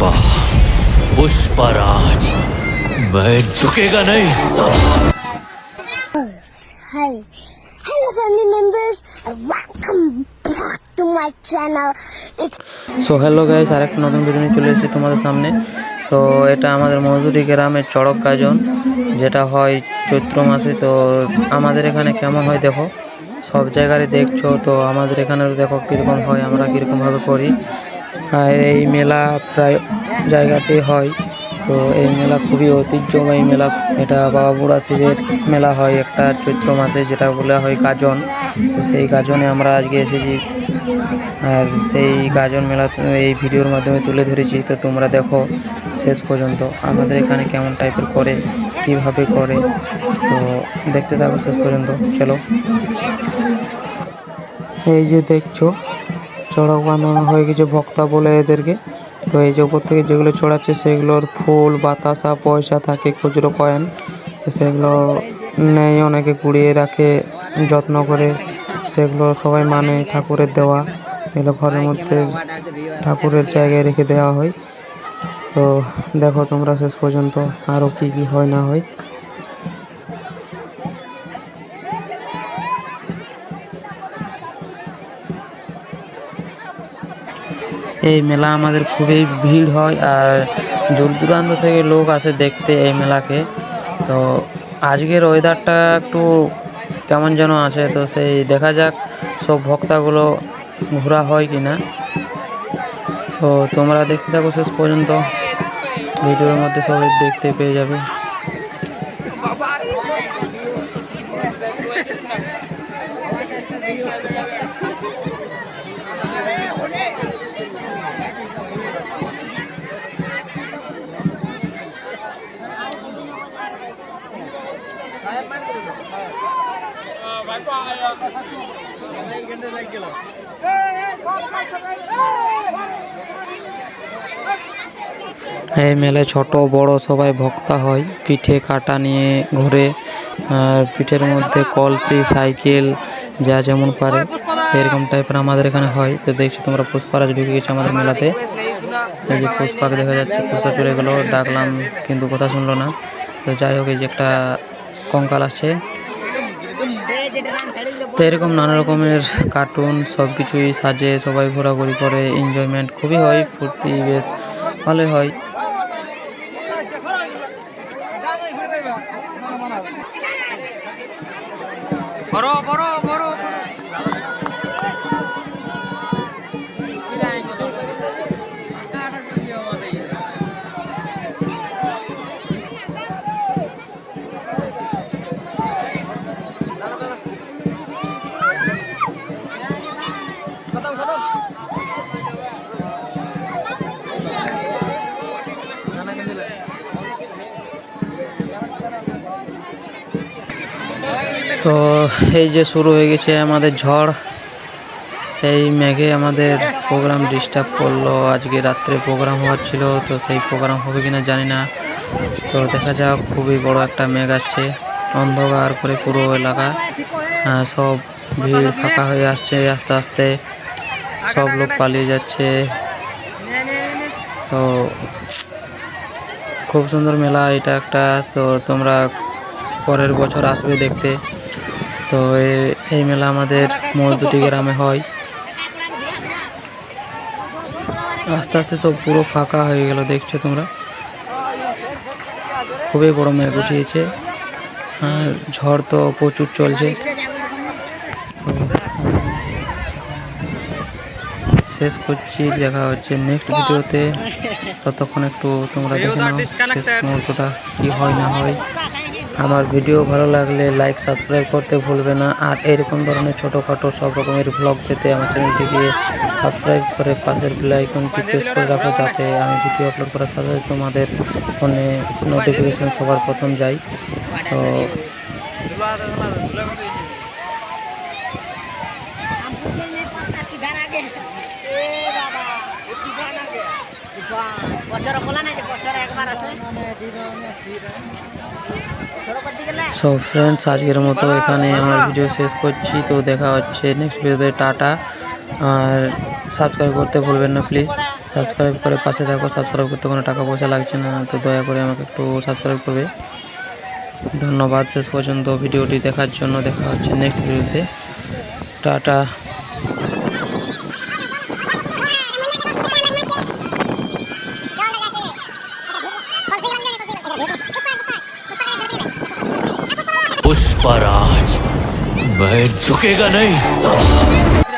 पुष्पा पुष्पराज मैं झुकेगा नहीं साला Hi. Hello family members and welcome back to my channel. It's so hello guys আরেকটা নতুন ভিডিও নিয়ে চলে এসেছি তোমাদের সামনে তো এটা আমাদের মজুরি গ্রামের চড়ক গাজন যেটা হয় চৈত্র মাসে তো আমাদের এখানে কেমন হয় দেখো সব জায়গায় দেখছো তো আমাদের এখানে দেখো কীরকম হয় আমরা কীরকমভাবে করি আর এই মেলা প্রায় জায়গাতেই হয়। তো এই মেলা খুবই ঐতিহ্যবাহী মেলা। এটা বাবা বুড়া শিবের মেলা হয়, একটা চৈত্র মাসে যেটা বলা হয় গাজন। তো সেই গাজনে আমরা আজকে এসেছি। আর সেই গাজন মেলা এই ভিডিওর মাধ্যমে তুলে ধরেছি। তো তোমরা দেখো শেষ পর্যন্ত আমাদের এখানে কেমন টাইপের করে, কীভাবে করে। তো দেখতে থাকো শেষ পর্যন্ত। চলো। এই যে দেখছ চড়ক বাঁধানো হয়ে গেছে ভক্তা বলে এদেরকে। তো এই যে উপর থেকে যেগুলো চড়াচ্ছে সেগুলোর ফুল, বাতাসা, পয়সা থাকে, খুচরো কয়েন। সেগুলো নেয়, অনেকে কুড়িয়ে রাখে, যত্ন করে। সেগুলো সবাই মানে ঠাকুরের দেওয়া। এগুলো ঘরের মধ্যে ঠাকুরের জায়গায় রেখে দেওয়া হয়। তো দেখো তোমরা শেষ পর্যন্ত আরও কি কি হয় না হয়। এই মেলা আমাদের খুবই ভিড় হয় আর দূর দূরান্ত থেকে লোক আসে দেখতে এই মেলাকে। তো আজকের ওয়েদারটা একটু কেমন যেন আছে, তো সেই দেখা যাক সব ভক্তাগুলো ঘোরা হয় কি না তো তোমরা দেখতে থাকো শেষ পর্যন্ত। ভিডিওর মধ্যে সবাই দেখতে পেয়ে যাবে। এই মেলে ছোট, বড় সবাই ভক্তা হয়। পিঠে কাটা নিয়ে ঘুরে পিঠের মধ্যে কলসি, সাইকেল, যা যেমন পারে, এরকম টাইপের আমাদের এখানে হয়। তো দেখছ তোমরা পুষ্পারাজ ঢুকে গেছে আমাদের মেলাতে। এই যে পুষ্পাকে দেখা যাচ্ছে পুষ্পা চলে গেলো ডাকলাম, কিন্তু কথা শুনলো না। তো যাই হোক, এই যে একটা কঙ্কাল আছে। তো এরকম নানা রকমের কার্টুন সব কিছুই সাজে, সবাই ঘোরাঘুরি করে এনজয়মেন্ট খুবই হয়, ফুর্তি বেশ ভালোই হয়। তো এই যে শুরু হয়ে গেছে আমাদের ঝড়, এই মেঘে আমাদের প্রোগ্রাম ডিস্টার্ব করল। আজকে রাত্রে প্রোগ্রাম হওয়ার ছিল, তো সেই প্রোগ্রাম হবে কিনা জানি না। তো দেখা যাক, খুবই বড় একটা মেঘ আসছে, অন্ধকার করে পুরো এলাকা সব ভিড় ফাঁকা হয়ে আসছে আস্তে আস্তে। সব লোক পালিয়ে যাচ্ছে। তো খুব সুন্দর মেলা, এটা একটা, তো তোমরা পরের বছর আসবে দেখতে। তো এই মেলা আমাদের মজদুটি গ্রামে হয়। আস্তে আস্তে সব পুরো ফাঁকা হয়ে গেল, দেখছ তোমরা? খুবই বড় মেঘ উঠিয়েছে। আর ঝড় তো প্রচুর চলছে। শেষ করছি, দেখা হচ্ছে নেক্সট ভিডিওতে ততক্ষণ একটু তোমরা দেখে নাও মুহূর্তটা কি হয় না হয়। আমার ভিডিও ভালো লাগলে লাইক সাবস্ক্রাইব করতে ভুলবে না। আর এরকম ধরনের ছোটোখাটো সব রকমের ব্লগ পেতে আমার চ্যানেলটিকে সাবস্ক্রাইব করে পাশের বেল আইকনটি প্রেস করে রাখো যাতে আমি ভিডিও আপলোড করার সাথে সাথে তোমাদের ফোনে নোটিফিকেশান সবার প্রথম যায় তো পচর বলা নাই যে পচর একবার আছে সো ফ্রেন্ডস আজকের মতো এখানে আমার ভিডিও শেষ করছি। তো দেখা হচ্ছে নেক্সট ভিডিওতে টাটা। আর সাবস্ক্রাইব করতে ভুলবেন না প্লিজ সাবস্ক্রাইব করে পাশে থাকো। সাবস্ক্রাইব করতে কোনো টাকা পয়সা লাগছে না। তো দয়া করে আমাকে একটু সাবস্ক্রাইব করবে। ধন্যবাদ। শেষ পর্যন্ত ভিডিওটি দেখার জন্য দেখা হচ্ছে নেক্সট ভিডিওতে টাটা। पुष्पराज मैं झुकेगा नहीं साला